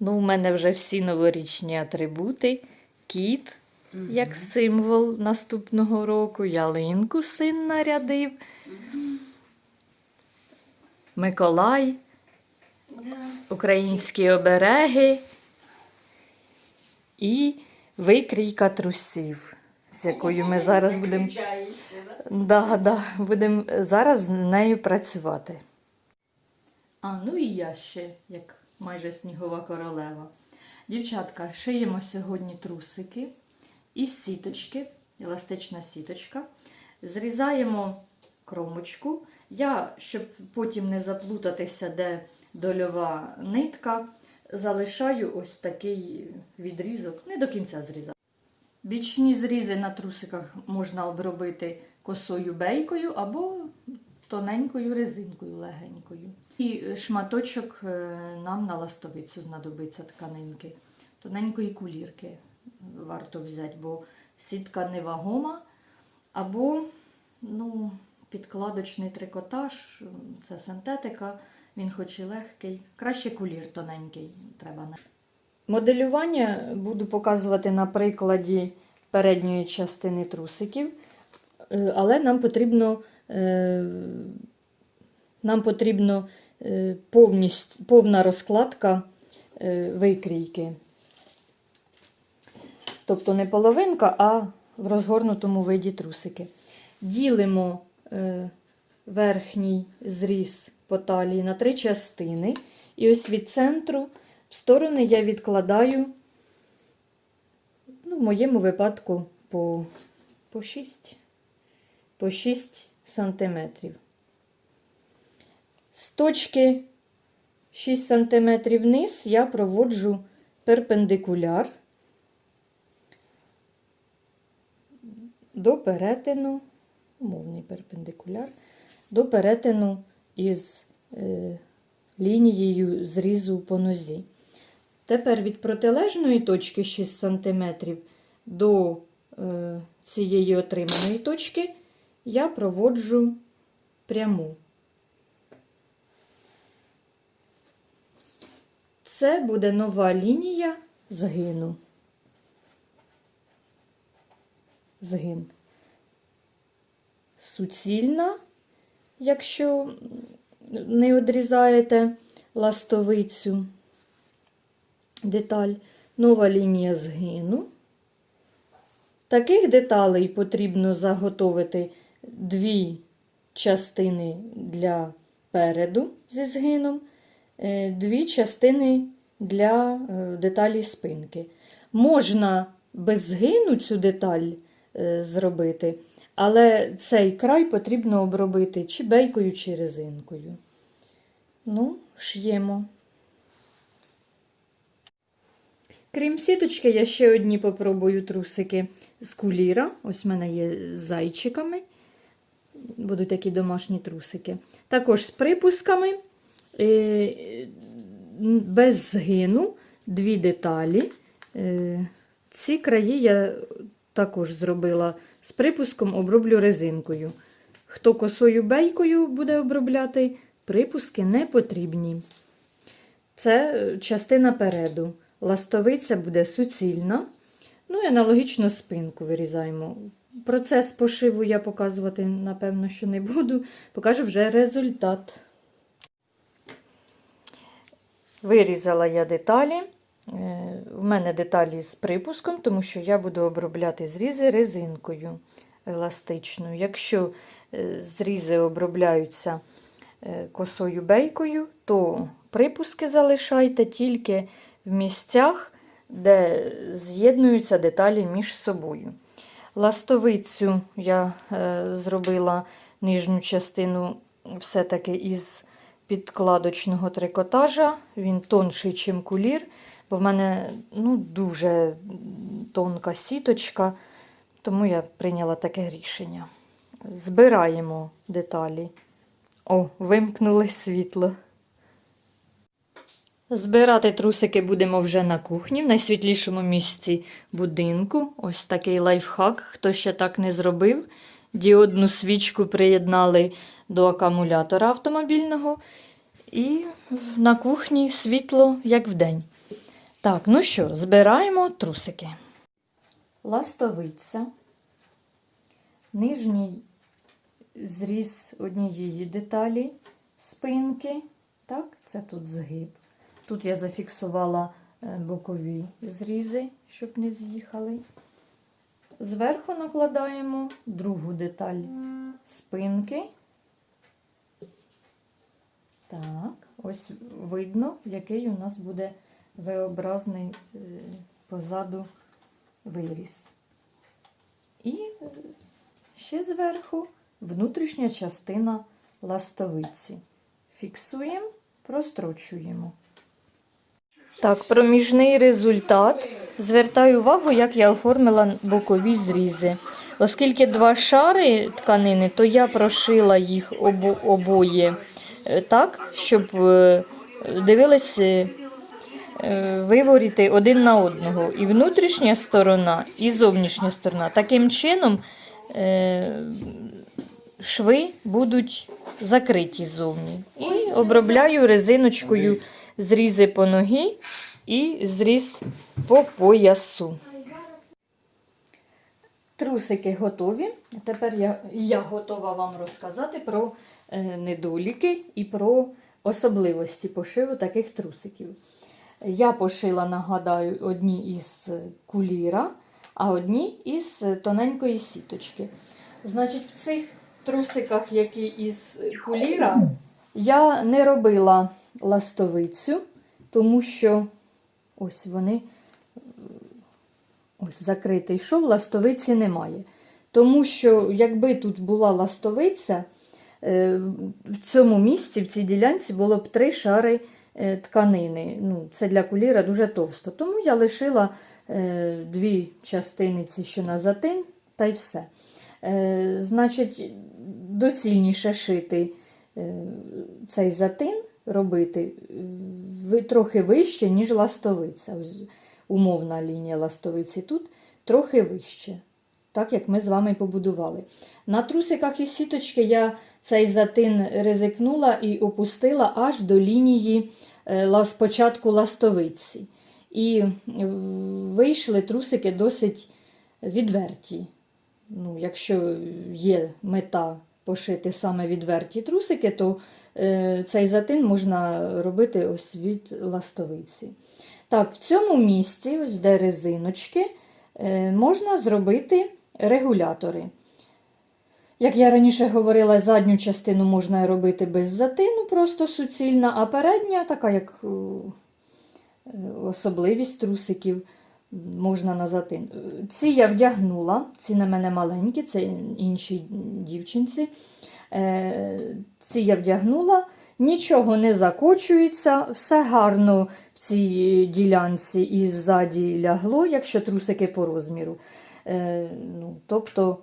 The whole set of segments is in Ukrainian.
Ну, у мене вже всі новорічні атрибути. Кіт, як символ наступного року, ялинку син нарядив, Миколай, Да. українські обереги і викрійка трусів, з якою ми зараз будемо да? Да, будемо зараз з нею працювати. А ну і я ще, як майже снігова королева. Дівчатка, шиємо сьогодні трусики із сіточки, еластична сіточка. Зрізаємо кромочку. Я, щоб потім не заплутатися, де дольова нитка, залишаю ось такий відрізок, не до кінця зрізаю. Бічні зрізи на трусиках можна обробити косою бейкою або тоненькою резинкою легенькою. І шматочок е, нам на ластовицю знадобиться тканинки. Тоненької кулірки варто взяти, бо сітка невагома, або ну, підкладочний трикотаж, це синтетика, він хоч і легкий. Краще кулір тоненький треба. Моделювання буду показувати на прикладі передньої частини трусиків, Е, але нам потрібно, е, нам потрібно е, повність, повна розкладка е, викрійки. Тобто не половинка, а в розгорнутому виді трусики. Ділимо е, верхній зріз по талії на три частини. І ось від центру в сторони я відкладаю, ну, в моєму випадку, по, по 6, по 6 сантиметрів. З точки 6 сантиметрів вниз я проводжу перпендикуляр до перетину, умовний перпендикуляр, до перетину із е, лінією зрізу по нозі. Тепер від протилежної точки 6 см до е, цієї отриманої точки я проводжу пряму. Це буде нова лінія згину. Згин. Суцільна, якщо не одрізаєте ластовицю деталь, нова лінія згину. Таких деталей потрібно заготовити дві частини для переду зі згином, е, дві частини для е, деталі спинки. Можна без згину цю деталь е, зробити, але цей край потрібно обробити чи бейкою, чи резинкою. Ну, ш'ємо. Крім сіточки, я ще одні попробую трусики з куліра. Ось в мене є зайчиками. Будуть такі домашні трусики. Також з припусками, е, без згину, дві деталі. Е, Ці краї я також зробила з припуском, оброблю резинкою. Хто косою бейкою буде обробляти, припуски не потрібні. Це частина переду. Ластовиця буде суцільна. Ну і аналогічно спинку вирізаємо. Процес пошиву я показувати, напевно, що не буду. Покажу вже результат. Вирізала я деталі. Е, В мене деталі з припуском, тому що я буду обробляти зрізи резинкою еластичною. Якщо е, зрізи обробляються е, косою бейкою, то припуски залишайте тільки в місцях, де з'єднуються деталі між собою. Ластовицю я е, зробила нижню частину все-таки із підкладочного трикотажа. Він тонший, ніж кулір, бо в мене ну, дуже тонка сіточка, тому я прийняла таке рішення. Збираємо деталі. О, вимкнули світло. Збирати трусики будемо вже на кухні, в найсвітлішому місці будинку. Ось такий лайфхак, хто ще так не зробив. Діодну свічку приєднали до акумулятора автомобільного. І на кухні світло, як вдень. Так, ну що, збираємо трусики. Ластовиця, нижній зріз однієї деталі спинки. Так, це тут згиб. Тут я зафіксувала е, бокові зрізи, щоб не з'їхали. Зверху накладаємо другу деталь спинки. Так, ось видно, який у нас буде V-образний е, позаду виріс. І е, ще зверху внутрішня частина ластовиці. Фіксуємо, прострочуємо. Так, проміжний результат. Звертаю увагу, як я оформила бокові зрізи. Оскільки два шари тканини, то я прошила їх обо- обоє е, так, щоб е, дивились е, виворіти один на одного. І внутрішня сторона, і зовнішня сторона. Таким чином шви будуть закриті ззовні. І обробляю резиночкою зрізи по ногі і зріз по поясу. Трусики готові. Тепер я, я готова вам розказати про е, недоліки і про особливості пошиву таких трусиків. Я пошила, нагадаю, одні із куліра, а одні із тоненької сіточки. Значить, в цих трусиках, які із куліра, я не робила ластовицю, тому що ось вони ось закритий шов, ластовиці немає. Тому що, якби тут була ластовиця, е, в цьому місці, в цій ділянці, було б три шари е, тканини. Ну, це для куліра дуже товсто. Тому я лишила е, дві частини, ці, що на затин, та й все. Значить, доцільніше шити цей затин, робити трохи вище, ніж ластовиця. Умовна лінія ластовиці тут трохи вище, так як ми з вами побудували. На трусиках і сіточки я цей затин ризикнула і опустила аж до лінії е, спочатку ластовиці. І вийшли трусики досить відверті. Ну, якщо є мета пошити саме відверті трусики, то цей затин можна робити ось від ластовиці. Так, в цьому місці, ось де резиночки, е, можна зробити регулятори. Як я раніше говорила, задню частину можна робити без затину, просто суцільна, а передня, така як е, е, особливість трусиків, можна на затин. Е, Ці я вдягнула, ці на мене маленькі, це інші дівчинці. Е, Ці я вдягнула, нічого не закочується, все гарно в цій ділянці і ззаді лягло, якщо трусики по розміру. Е, ну, тобто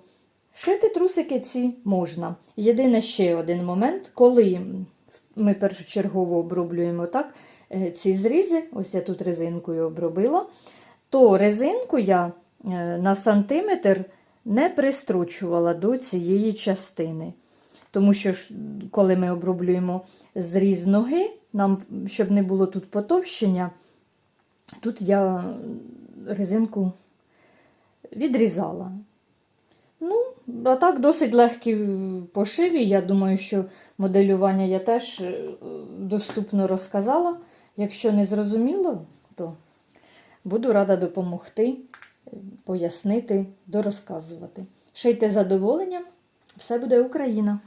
шити трусики ці можна. Єдине ще один момент, коли ми першочергово оброблюємо так, е, ці зрізи, ось я тут резинкою обробила, то резинку я на сантиметр не пристрочувала до цієї частини. Тому що, коли ми оброблюємо зріз ноги, нам, щоб не було тут потовщення, тут я резинку відрізала. Ну, а так досить легкі в пошиві. Я думаю, що моделювання я теж е, доступно розказала. Якщо не зрозуміло, то буду рада допомогти, е, пояснити, дорозказувати. Шийте задоволенням, все буде Україна!